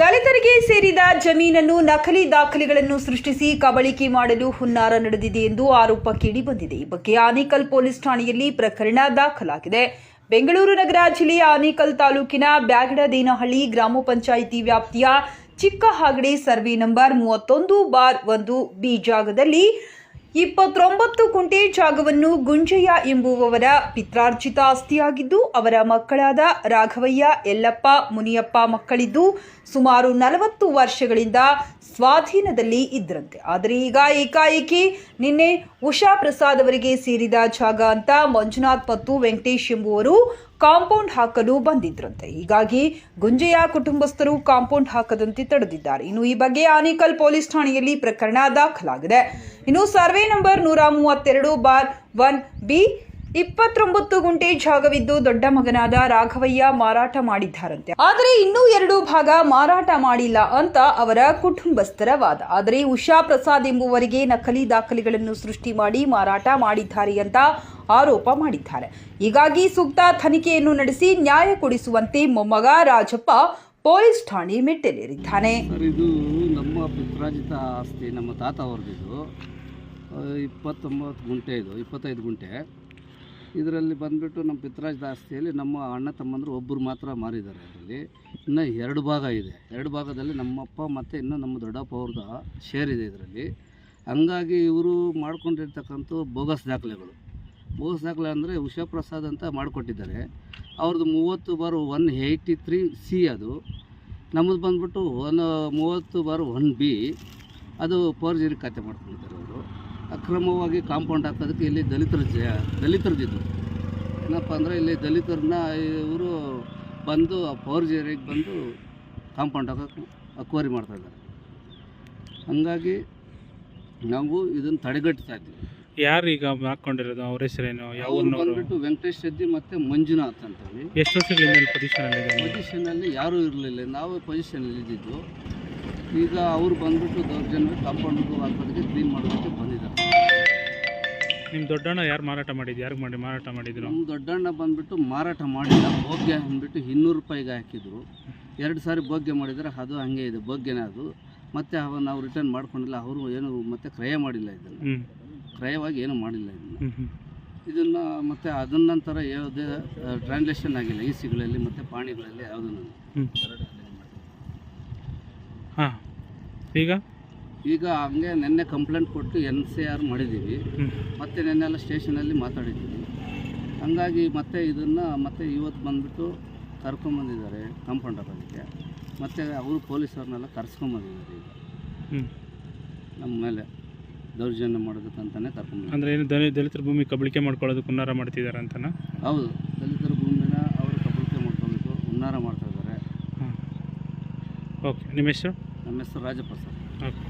ದಲಿತರಿಗೆ ಸೇರಿದ ಜಮೀನನ್ನು ನಕಲಿ ದಾಖಲೆಗಳನ್ನು ಸೃಷ್ಟಿಸಿ ಕಬಳಿಕೆ ಮಾಡಲು ಹುನ್ನಾರ ನಡೆದಿದೆ ಎಂದು ಆರೋಪ ಕೇಳಿಬಂದಿದೆ ಈ ಬಗ್ಗೆ ಆನೇಕಲ್ ಪೊಲೀಸ್ ಠಾಣೆಯಲ್ಲಿ ಪ್ರಕರಣ ದಾಖಲಾಗಿದೆ. ಬೆಂಗಳೂರು ನಗರ ಜಿಲ್ಲೆಯ ಆನೇಕಲ್ ತಾಲೂಕಿನ ಬ್ಯಾಗಡದೇನಹಳ್ಳಿ ಗ್ರಾಮ ಪಂಚಾಯಿತಿ ವ್ಯಾಪ್ತಿಯ ಚಿಕ್ಕ ಹಾಗಡೆ ಸರ್ವೆ ನಂಬರ್ ಮೂವತ್ತೊಂದು ಬಾರ್ ಒಂದು ಬಿ ಜಾಗದಲ್ಲಿ ಇಪ್ಪತ್ತೊಂಬತ್ತು ಕುಂಟೆ ಜಾಗವನ್ನು ಗುಂಜಯ್ಯ ಎಂಬುವವರ ಪಿತ್ರಾರ್ಜಿತ ಆಸ್ತಿಯಾಗಿದ್ದು, ಅವರ ಮಕ್ಕಳಾದ ರಾಘವಯ್ಯ ಎಲ್ಲಪ್ಪ ಮುನಿಯಪ್ಪ ಮಕ್ಕಳಿದ್ದು ಸುಮಾರು ನಲವತ್ತು ವರ್ಷಗಳಿಂದ ಸ್ವಾಧೀನದಲ್ಲಿ ಇದ್ರಂತೆ. ಆದರೆ ಈಗ ಏಕಾಏಕಿ ನಿನ್ನೆ ಉಷಾ ಪ್ರಸಾದ್ ಅವರಿಗೆ ಸೇರಿದ ಜಾಗ ಅಂತ ಮಂಜುನಾಥ್ ಮತ್ತು ವೆಂಕಟೇಶ್ ಎಂಬುವರು ಕಾಂಪೌಂಡ್ ಹಾಕಲು ಬಂದಿದ್ರಂತೆ. ಹೀಗಾಗಿ ಗುಂಜಯ್ಯ ಕುಟುಂಬಸ್ಥರು ಕಾಂಪೌಂಡ್ ಹಾಕದಂತೆ ತಡೆದಿದ್ದಾರೆ. ಇನ್ನು ಈ ಬಗ್ಗೆ ಆನೇಕಲ್ ಪೊಲೀಸ್ ಠಾಣೆಯಲ್ಲಿ ಪ್ರಕರಣ ದಾಖಲಾಗಿದೆ. ಇನ್ನು ಸರ್ವೆ ನಂಬರ್ ನೂರ ಮೂವತ್ತೆರಡು ಬಾರ್ ಒನ್ ಬಿ ಇಪ್ಪತ್ತೊಂಬತ್ತು ಗುಂಟೆ ಜಾಗವಿದ್ದು ದೊಡ್ಡ ಮಗನಾದ ರಾಘವಯ್ಯ ಮಾರಾಟ ಮಾಡಿದ್ದಾರಂತೆ. ಆದರೆ ಇನ್ನೂ ಎರಡು ಭಾಗ ಮಾರಾಟ ಮಾಡಿಲ್ಲ ಅಂತ ಅವರ ಕುಟುಂಬಸ್ಥರ ವಾದ. ಆದರೆ ಉಷಾ ಪ್ರಸಾದ್ ಎಂಬುವರಿಗೆ ನಕಲಿ ದಾಖಲೆಗಳನ್ನು ಸೃಷ್ಟಿ ಮಾಡಿ ಮಾರಾಟ ಮಾಡಿದ್ದಾರೆ ಅಂತ ಆರೋಪ ಮಾಡಿದ್ದಾರೆ. ಹೀಗಾಗಿ ಸೂಕ್ತ ತನಿಖೆಯನ್ನು ನಡೆಸಿ ನ್ಯಾಯ ಕೊಡಿಸುವಂತೆ ಮೊಮ್ಮಗ ರಾಜಪ್ಪ ಪೊಲೀಸ್ ಠಾಣೆ ಮೆಟ್ಟಿಲೇರಿದ್ದಾನೆ. ನಮ್ಮ ಪಿತ್ರಾಜಿತ ಆಸ್ತಿ, ನಮ್ಮ ತಾತ ಇಪ್ಪತ್ತೊಂಬತ್ತು ಗುಂಟೆ ಇದು, ಇಪ್ಪತ್ತೈದು ಗುಂಟೆ. ಇದರಲ್ಲಿ ಬಂದುಬಿಟ್ಟು ನಮ್ಮ ಪಿತ್ರಾಜ್ ದಾಸ್ತಿಯಲ್ಲಿ ನಮ್ಮ ಅಣ್ಣ ತಮ್ಮಂದರು ಒಬ್ಬರು ಮಾತ್ರ ಮಾರಿದ್ದಾರೆ ಅದರಲ್ಲಿ. ಇನ್ನು ಎರಡು ಭಾಗ ಇದೆ. ಎರಡು ಭಾಗದಲ್ಲಿ ನಮ್ಮಪ್ಪ ಮತ್ತು ಇನ್ನು ನಮ್ಮ ದೊಡ್ಡಪ್ಪ ಅವ್ರದ್ದು ಶೇರ್ ಇದೆ ಇದರಲ್ಲಿ. ಹಂಗಾಗಿ ಇವರು ಮಾಡ್ಕೊಂಡಿರ್ತಕ್ಕಂಥ ಬೋಗಸ್ ದಾಖಲೆಗಳು. ಬೋಗಸ್ ದಾಖಲೆ ಅಂದರೆ ಉಷಾ ಪ್ರಸಾದ್ ಅಂತ ಮಾಡಿಕೊಟ್ಟಿದ್ದಾರೆ. ಅವ್ರದ್ದು ಮೂವತ್ತು bar one eighty three C ಅದು. ನಮ್ಮದು ಬಂದ್ಬಿಟ್ಟು ಒನ್, ಮೂವತ್ತು ಬಾರು ಒನ್ ಬಿ. ಅದು ಫೋರ್ಜರಿ ಖಾತೆ ಮಾಡ್ಕೊಂಡಿದ್ದಾರೆ ಅವರು. ಅಕ್ರಮವಾಗಿ ಕಾಂಪೌಂಡ್ ಹಾಕೋದಕ್ಕೆ ಇಲ್ಲಿ ದಲಿತರ ಜ ದಲಿತರದಿದ್ದು ಏನಪ್ಪ ಅಂದರೆ ಇಲ್ಲಿ ದಲಿತರನ್ನ ಇವರು ಬಂದು ಆ ಪವರ್ ಏರಿಯಾಗೆ ಬಂದು ಕಾಂಪೌಂಡ್ ಹಾಕೋಕ್ಕೆ ಅಕ್ವರಿ ಮಾಡ್ತಾಯಿದ್ದಾರೆ ಹಂಗಾಗಿ ನಾವು ಇದನ್ನು ತಡೆಗಟ್ತಾ ಇದ್ದೀವಿ. ಯಾರು ಈಗ ಹಾಕೊಂಡಿರೋದು ಅವ್ರ ಹೆಸರೇನು? ಯಾವ ಬಂದ್ಬಿಟ್ಟು ವೆಂಕಟೇಶ್ ಶೆಟ್ಟಿ ಮತ್ತು ಮಂಜುನಾಥ್ ಅಂತೇಳಿ. ಎಷ್ಟು ವರ್ಷಗಳಿಂದ ಪೊಸಿಷನ್ ಇದೆ ಪೊಸಿಷನಲ್ಲಿ ಯಾರೂ ಇರಲಿಲ್ಲ. ನಾವು ಪೊಸಿಷನಲ್ಲಿ ಇದ್ದಿದ್ದು. ಈಗ ಅವರು ಬಂದ್ಬಿಟ್ಟು ದೌರ್ಜನ್ಯ ಕಾಂಪೌಂಡ್ ಹಾಕೋದಕ್ಕೆ ಕ್ಲೀನ್ ಮಾಡೋದಕ್ಕೆ ನಿಮ್ಮ ದೊಡ್ಡಣ್ಣ ಯಾರು ಮಾರಾಟ ಮಾಡಿದ್ದು ಯಾರಿಗೆ ಮಾಡಿ ಮಾರಾಟ ಮಾಡಿದ್ರು? ನಮ್ಮ ದೊಡ್ಡಣ್ಣ ಬಂದ್ಬಿಟ್ಟು ಮಾರಾಟ ಮಾಡಿಲ್ಲ ಭೋಗ್ಯ ಅಂದ್ಬಿಟ್ಟು ಇನ್ನೂರು ರೂಪಾಯಿಗೆ ಹಾಕಿದ್ರು. ಎರಡು ಸಾರಿ ಭೋಗ್ಯ ಮಾಡಿದರೆ ಅದು ಹಾಗೆ ಇದೆ ಭೋಗ್ಯನೇ ಅದು. ಮತ್ತೆ ಅವ ನಾವು ರಿಟರ್ನ್ ಮಾಡ್ಕೊಂಡಿಲ್ಲ ಅವರು ಏನು ಮತ್ತೆ ಕ್ರಯ ಮಾಡಿಲ್ಲ ಇದನ್ನು. ಹ್ಞೂ ಕ್ರಯವಾಗಿ ಏನು ಮಾಡಿಲ್ಲ ಇದನ್ನು. ಇದನ್ನು ಮತ್ತು ಅದನ್ನ ನಂತರ ಯಾವುದೇ ಟ್ರಾನ್ಸ್ಲೇಷನ್ ಆಗಿಲ್ಲ ಈ ಸಿಗಳಲ್ಲಿ ಮತ್ತು ಪಾಣಿಗಳಲ್ಲಿ ಯಾವುದನ್ನು. ಹ್ಞೂ ಹಾಂ. ಈಗ? ಈಗ ಹಂಗೆ ನಿನ್ನೆ ಕಂಪ್ಲೇಂಟ್ ಕೊಟ್ಟು ಎನ್ ಸಿ ಆರ್ ಮಾಡಿದ್ದೀವಿ. ಮತ್ತು ನಿನ್ನೆಲ್ಲ ಸ್ಟೇಷನಲ್ಲಿ ಮಾತಾಡಿದ್ದೀವಿ. ಹಂಗಾಗಿ ಮತ್ತೆ ಇದನ್ನು ಮತ್ತೆ ಇವತ್ತು ಬಂದುಬಿಟ್ಟು ಕರ್ಕೊಂಬಂದಿದ್ದಾರೆ ಕಂಪೌಂಡರ್ ಅದಕ್ಕೆ ಮತ್ತು ಅವರು ಪೊಲೀಸವ್ರನ್ನೆಲ್ಲ ಕರ್ಸ್ಕೊಂಬಂದಿದ್ದಾರೆ ಈಗ. ನಮ್ಮ ಮೇಲೆ ದೌರ್ಜನ್ಯ ಮಾಡೋದಕ್ಕಂತಲೇ ಕರ್ಕೊಂಡು ಅಂದರೆ ಏನು ದಲಿ ದಲಿತರ ಭೂಮಿ ಕಬಳಿಕೆ ಮಾಡ್ಕೊಳ್ಳೋದಕ್ಕೆ ಹುನ್ನಾರ ಮಾಡ್ತಿದ್ದಾರೆ ಅಂತನಾ? ಹೌದು. ದಲಿತರ ಭೂಮಿನ ಅವರು ಕಬಳಿಕೆ ಮಾಡ್ಕೊಬೇಕು ಹುನ್ನಾರ ಮಾಡ್ತಾ ಇದ್ದಾರೆ. ಹಾಂ ಓಕೆ. ನಿಮ್ಮ ಹೆಸರು? ನಮ್ಮ ಹೆಸರು ರಾಜಪ್ಪ ಸರ್ ಓಕೆ.